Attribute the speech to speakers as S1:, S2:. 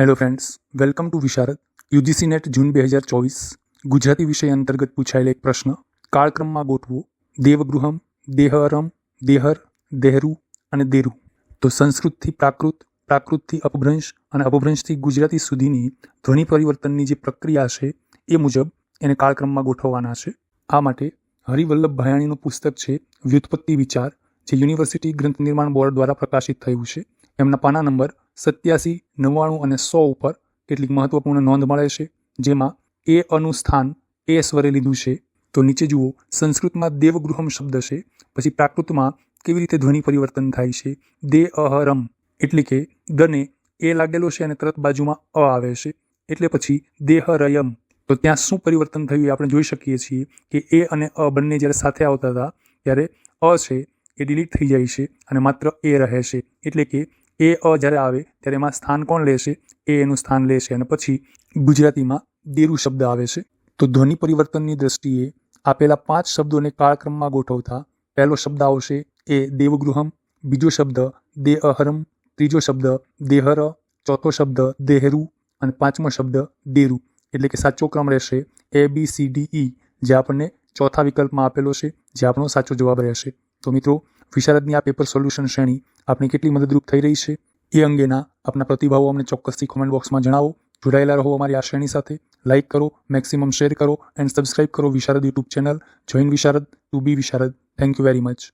S1: Hello friends welcome to Visharad UGC NET June બે હજાર ચોવીસ. ગુજરાતી વિષય અંતર્ગત પૂછાયેલ એક પ્રશ્ન, કાળક્રમમાં ગોઠવો. દેવગૃહમ દેહરમ દેહર, દેહરુ અને દેરુ. તો સંસ્કૃતથી પ્રાકૃત, પ્રાકૃતથી અપભ્રંશ અને અપભ્રંશથી ગુજરાતી સુધીની ધ્વનિ પરિવર્તનની જે પ્રક્રિયા છે, એ મુજબ એને કાળક્રમમાં ગોઠવવાના છે. આ માટે હરિવલ્લભ ભાયાણીનું પુસ્તક છે, વ્યુત્પત્તિ વિચાર, જે યુનિવર્સિટી ગ્રંથ નિર્માણ બોર્ડ દ્વારા પ્રકાશિત થયું છે. એમના પાના નંબર સત્યાસી, નવ્વાણું અને સો ઉપર કેટલીક મહત્વપૂર્ણ નોંધ મળે છે, જેમાં એ અનું સ્થાન એ સ્વરે લીધું છે. તો નીચે જુઓ, સંસ્કૃતમાં દેવગૃહમ શબ્દ છે, પછી પ્રાકૃતમાં કેવી રીતે ધ્વનિ પરિવર્તન થાય છે, દે અહરમ, એટલે કે દને એ લાગેલો છે અને તરત બાજુમાં અ આવે છે, એટલે પછી દેહરયમ. તો ત્યાં શું પરિવર્તન થયું એ આપણે જોઈ શકીએ છીએ કે એ અને અ બંને જ્યારે સાથે આવતા હતા, ત્યારે અ છે એ ડિલીટ થઈ જાય છે અને માત્ર એ રહે છે, એટલે કે એ અ જ્યારે આવે ત્યારે એમાં સ્થાન કોણ લેશે? એ એનું સ્થાન લેશે અને પછી ગુજરાતીમાં દેરુ શબ્દ આવે છે. તો ધ્વનિ પરિવર્તનની દ્રષ્ટિએ આપેલા પાંચ શબ્દોને કાળક્રમમાં ગોઠવતા પહેલો શબ્દ આવશે એ દેવગૃહમ, બીજો શબ્દ દે અહરમ ત્રીજો શબ્દ દેહર, ચોથો શબ્દ દેહરુ અને પાંચમો શબ્દ દેરુ. એટલે કે સાચો ક્રમ રહેશે એ, બી, સી, ડી, ઈ, જે આપણને ચોથા વિકલ્પમાં આપેલો છે, જે આપણો સાચો જવાબ રહેશે. તો મિત્રો, વિશારદની આ પેપર સોલ્યુશન શ્રેણી આપણી કેટલી મદદરૂપ થઈ રહી છે? એ અંગેના આપના પ્રતિભાવો અમને ચોક્કસથી કોમેન્ટ બોક્સમાં જણાવો. જોડાયેલા રહો અમારી આ શ્રેણી સાથે. લાઇક કરો મેક્સિમમ શેર કરો એન્ડ સબસ્ક્રાઇબ કરો Visharad YouTube channel join Visharad to be Visharad. Thank you very much